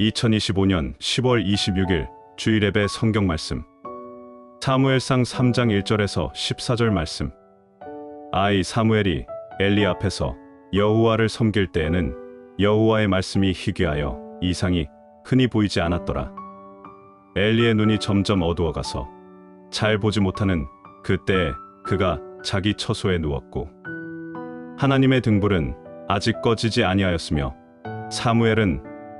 2025년 10월 26일 주일 예배 성경 말씀. 사무엘상 3장 1절에서 14절 말씀. 아이 사무엘이 엘리 앞에서 여호와를 섬길 때에는 여호와의 말씀이 희귀하여 이상이 흔히 보이지 않았더라. 엘리의 눈이 점점 어두워가서 잘 보지 못하는 그때에 그가 자기 처소에 누웠고 하나님의 등불은 아직 꺼지지 아니하였으며 사무엘은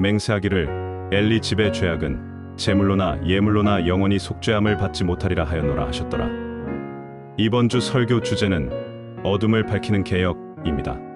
맹세하기를 엘리 집의 죄악은 제물로나 예물로나 영원히 속죄함을 받지 못하리라 하였노라 하셨더라. 이번 주 설교 주제는 어둠을 밝히는 개혁입니다.